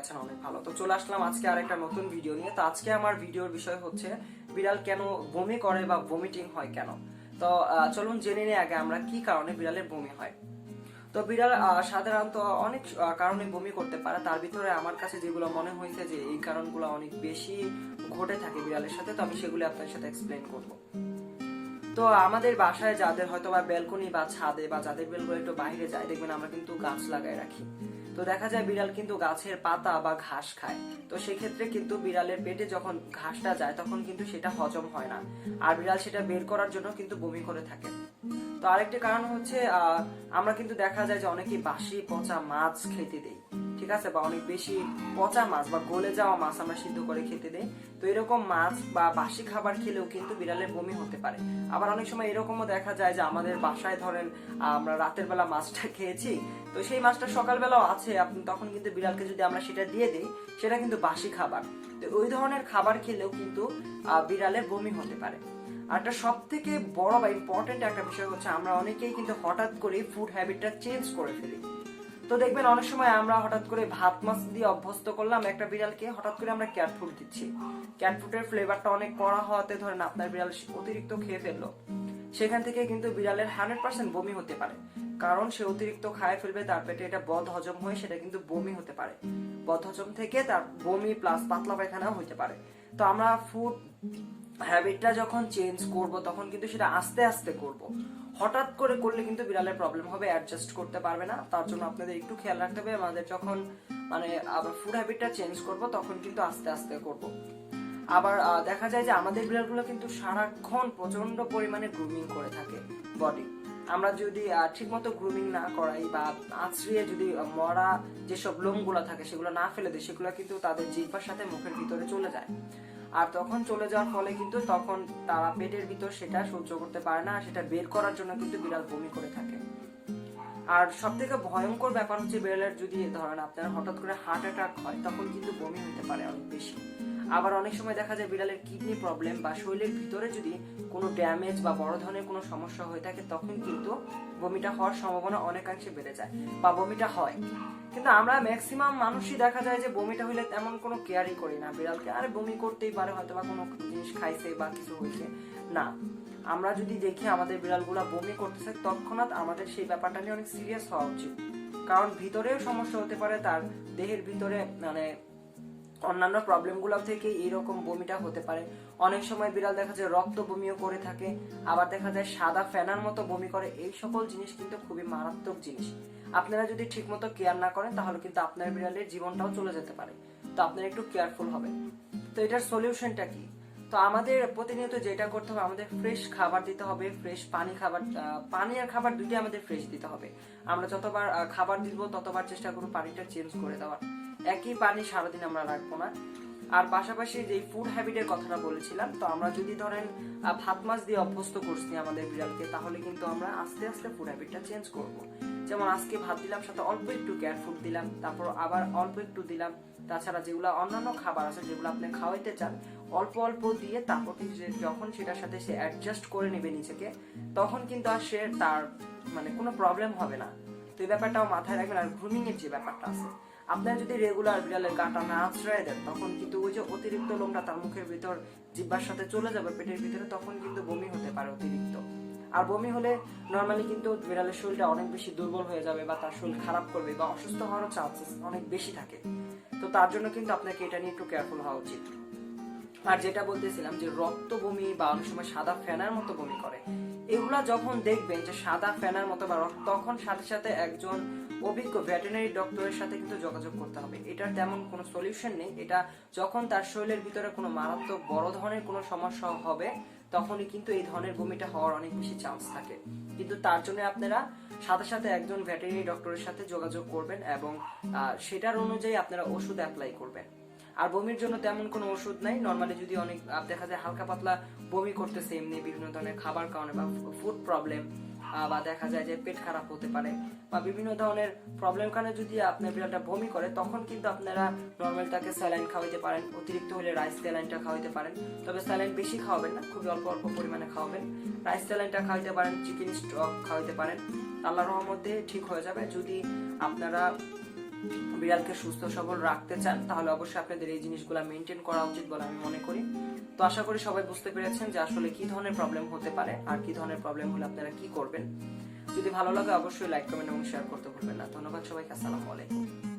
আছেন অনেক ভালো। তো চলে আসলাম আজকে আর একটা নতুন ভিডিও নিয়ে। তো আজকে আমার ভিডিওর বিষয় হচ্ছে, বিড়াল কেন বমি করে বা ভমিটিং হয় কেন? তো চলুন জেনে নিই আগে আমরা কি কারণে বিড়ালের বমি হয়। তো বিড়াল সাধারণত অনেক কারণে বমি করতে পারে। তার ভিতরে আমার কাছে যেগুলো মনে হয়েছে যে এই কারণগুলো অনেক বেশি ঘটে থাকে বিড়ালের সাথে, তো আমি সেগুলো আপনার সাথে এক্সপ্লেন করব। তো আমাদের বাসায় যাদের হয়তো বা ব্যালকনি বা ছাদে বা যাদের বেলগুলো একটু বাইরে যায়, দেখবেন আমরা কিন্তু গাছ লাগাই রাখি। তো দেখা যায় বিড়াল কিন্তু গাছের পাতা বা ঘাস খায়। তো সেক্ষেত্রে কিন্তু বিড়ালের পেটে যখন ঘাসটা যায়, তখন কিন্তু সেটা হজম হয় না। আর বিড়াল সেটা বের করার জন্য কিন্তু বমি করে থাকে। তো আরেকটি কারণ হচ্ছে আমরা কিন্তু দেখা যায় যে অনেকেই বাসি পচা মাছ খেতে দেই। ঠিক আছে? বা অনেক বেশি পচা মাছ বা গলে যাওয়া মাছ আমরা সিদ্ধ করে খেতে দেই। তো এরকম মাছ বা বাসি খাবার খেলেও কিন্তু বিড়ালের বমি হতে পারে। আবার অনেক সময় এরকমও দেখা যায় যে আমাদের বাসায় ধরেন, আমরা রাতের বেলা মাছটা খেয়েছি, তো সেই মাছটা সকালবেলাও আছে, আপনি তখন কিন্তু বিড়ালকে যদি আমরা সেটা দিয়ে দিই, সেটা কিন্তু বাসি খাবার। তো ওই ধরনের খাবার খেলেও কিন্তু বিড়ালের বমি হতে পারে। আর একটা সব থেকে বড় বা ইম্পর্টেন্ট একটা বিষয় হচ্ছে আমরা অনেকেই কিন্তু হঠাৎ করে ফুড হ্যাবিটটা চেঞ্জ করে ফেলি। তো দেখবেন অনেক সময় আমরা হঠাৎ করে ভাত মাছ দিয়ে অভ্যস্ত করলাম, একটা বিড়ালকে হঠাৎ করে আমরা ক্যাট ফুড দিচ্ছি। ক্যাট ফুডের ফ্লেভারটা অনেক কড়া হওয়াতে ধরেন আপনার বিড়াল অতিরিক্ত খেয়ে ফেলল। সেখান থেকে কিন্তু বিড়ালের হান্ড্রেড পার্সেন্ট বমি হতে পারে। কারণ সে অতিরিক্ত খায় ফেলবে, তার পেটে এটা বদ হজম হয়ে সেটা কিন্তু বমি হতে পারে। বদ হজম থেকে তার বমি প্লাস পাতলা পায়খানাও হতে পারে। তো আমরা ফুড হ্যাবিটটা যখন চেঞ্জ করব, তখন কিন্তু সেটা আস্তে আস্তে করব। হঠাৎ করে করলে কিন্তু বিড়ালের প্রবলেম হবে অ্যাডজাস্ট করতে পারবে না। তার জন্য আপনাদের একটু খেয়াল রাখতে হবে, আমাদের যখন মানে আবার ফুড হ্যাবিটটা চেঞ্জ করব, তখন কিন্তু আস্তে আস্তে করব। আবার দেখা যায় যে আমাদের বিড়ালগুলো কিন্তু সারাক্ষণ প্রচণ্ড পরিমাণে গ্রুমিং করে থাকে বডি আমরা যদি ঠিকমতো গ্রুমিং না করাই বা আছড়িয়ে যদি মরা যেসব লোমগুলো থাকে, সেগুলো না ফেলে দিই, সেগুলো কিন্তু তাদের জিহ্বার সাথে মুখের ভিতরে চলে যায়। আর তখন চলে যাওয়ার ফলে কিন্তু তখন তারা পেটের ভিতর সেটা সহ্য করতে পারে না, আর সেটা বের করার জন্য কিন্তু বিড়াল বমি করে থাকে। আর সব থেকে ভয়ঙ্কর ব্যাপার হচ্ছে বিড়ালের যদি ধরেন আপনার হঠাৎ করে হার্ট অ্যাটাক হয়, তখন কিন্তু বমি হতে পারে অনেক বেশি। আবার অনেক সময় দেখা যায় বিড়ালের কিডনি প্রবলেম বা শরীরের ভিতরে যদি কোনো ড্যামেজ বা বড় ধরনের কোনো সমস্যা হয়ে থাকে, তখন কিন্তু বমিটা হওয়ার সম্ভাবনা অনেকাংশে বেড়ে যায় বা বমিটা হয়। কিন্তু আমরা ম্যাক্সিমাম মানুষই দেখা যায় যে বমিটা হইলে তেমন কোনো কেয়ারই করি না। বিড়ালকে আরে বমি করতেই পারে হয়তো বা কোনো জিনিস খাইছে বা কিছু হয়েছে না। আমরা যদি দেখি আমাদের বিড়ালগুলা বমি করতেছে, তৎক্ষণাৎ আমাদের সেই ব্যাপারটা নিয়ে অনেক সিরিয়াস হওয়া উচিত। কারণ ভিতরেও সমস্যা হতে পারে, তার দেহের ভিতরে মানে অন্যান্য প্রবলেমগুলো থেকে এইরকম বমিটা হতে পারে। অনেক সময় বিড়াল দেখা যায় রক্ত বমিও করে থাকে, আবার দেখা যায় সাদা ফেনার মতো বমি করে। এই সকল জিনিস কিন্তু খুবই মারাত্মক জিনিস। আপনারা যদি ঠিকমতো কেয়ার না করেন, তাহলে কিন্তু আপনার বিড়ালের জীবনটাও চলে যেতে পারে। তো আপনারা একটু কেয়ারফুল হবেন। তো এটার সলিউশনটা কি? তো আমাদের প্রতিনিয়ত যেটা করতে হবে, আমাদের ফ্রেশ খাবার দিতে হবে। ফ্রেশ পানি খাবার পানি আর খাবার দুইটাই আমাদের ফ্রেশ দিতে হবে। আমরা যতবার খাবার দিব, ততবার চেষ্টা করব পানিটা চেঞ্জ করে দেওয়ার। একই পানি সারাদিন আমরা রাখব না। আর পাশাপাশি যে ফুড হ্যাবিটের কথাটা বলেছিলাম, তো আমরা যদি ধরেন ভাত মাছ দিয়ে অভ্যস্ত করছি আমাদের বিড়ালকে, তাহলে কিন্তু আমরা আস্তে আস্তে ফুড হ্যাবিটটা চেঞ্জ করব। যেমন আজকে ভাত দিলাম, সাথে অল্প একটু ক্যাট ফুড দিলাম, তারপর আবার অল্প একটু দিলাম। তাছাড়া যেগুলো অন্যান্য খাবার আছে, যেগুলো আপনি খাওয়াইতে চান, অল্প অল্প দিয়ে তারপর কিন্তু যখন সেটার সাথে সে অ্যাডজাস্ট করে নেবে নিজেকে, তখন কিন্তু আর সে তার মানে কোনো প্রবলেম হবে না। তো এই ব্যাপারটাও মাথায় রাখবেন, আর গ্রুমিং এর যে ব্যাপারটা আছে। আপনারা যদি রেগুলার বিড়ালের গাটা না আশ্রয় দেন, তখন কিন্তু ওই যে অতিরিক্ত লোমটা তার মুখের ভিতর জিব্বার সাথে চলে যাবে পেটের ভিতরে, তখন কিন্তু বমি হতে পারে অতিরিক্ত। আর বমি হলে নর্মালি কিন্তু বিড়ালের শরীরটা অনেক বেশি দুর্বল হয়ে যাবে বা তার শরীর খারাপ করবে বা অসুস্থ হওয়ারও চান্সেস অনেক বেশি থাকে। তো তার জন্য কিন্তু আপনাকে এটা নিয়ে একটু কেয়ারফুল হওয়া উচিত। আর যেটা বলতেছিলাম যে রক্ত বমি বা অনেক সময় সাদা ফেনার মতো বমি করে। এগুলা যখন দেখবেন যে সাদা ফেনার মতো বা রক্ত, তখন সাথে সাথে একজন অভিজ্ঞ ভেটেনারি ডক্টরের সাথে কিন্তু যোগাযোগ করতে হবে। এটার তেমন কোনো সলিউশন নেই। এটা যখন তার শরীরের ভিতরে কোনো মারাত্মক বড় ধরনের কোনো সমস্যা হবে, তখনই কিন্তু এই ধরনের বমিটা হওয়ার অনেক বেশি চান্স থাকে। কিন্তু তার জন্য আপনারা সাথে সাথে একজন ভেটেরিনারি ডক্টরের সাথে যোগাযোগ করবেন এবং সেটার অনুযায়ী আপনারা ওষুধ অ্যাপ্লাই করবেন। আর বমির জন্য তেমন কোনো ওষুধ নাই। নর্মালি যদি অনেক দেখা যায় হালকা পাতলা বমি করতেছে, এমনি বিভিন্ন ধরনের খাবার কারণে বা ফুড প্রবলেম বা দেখা যায় যে পেট খারাপ হতে পারে বা বিভিন্ন ধরনের প্রবলেম কারণে যদি আপনার বিড়ালটা বমি করে, তখন কিন্তু আপনারা নর্মাল তাকে স্যালাইন খাওয়াইতে পারেন, অতিরিক্ত হলে রাইস স্যালাইনটা খাওয়াইতে পারেন। তবে স্যালাইন বেশি খাওয়াবেন না, খুবই অল্প অল্প পরিমাণে খাওয়াবেন। রাইস স্যালাইনটা খাওয়াইতে পারেন চিকেন স্টক খাওয়াইতে পারেন। আল্লাহর রহমতে ঠিক হয়ে যাবে। যদি আপনারা বিড়ালকে সুস্থ সবল রাখতে চান, তাহলে অবশ্যই আপনাদের এই জিনিসগুলো মেনটেন করা উচিত বলে আমি মনে করি। তো আশা করি সবাই বুঝতে পেরেছেন যে আসলে কি ধরনের প্রবলেম হতে পারে আর কি ধরনের প্রবলেম হলে আপনারা কি করবেন। যদি ভালো লাগে অবশ্যই লাইক কমেন্ট এবং শেয়ার করতে ভুলবেন না। ধন্যবাদ সবাইকে, আসসালামু আলাইকুম।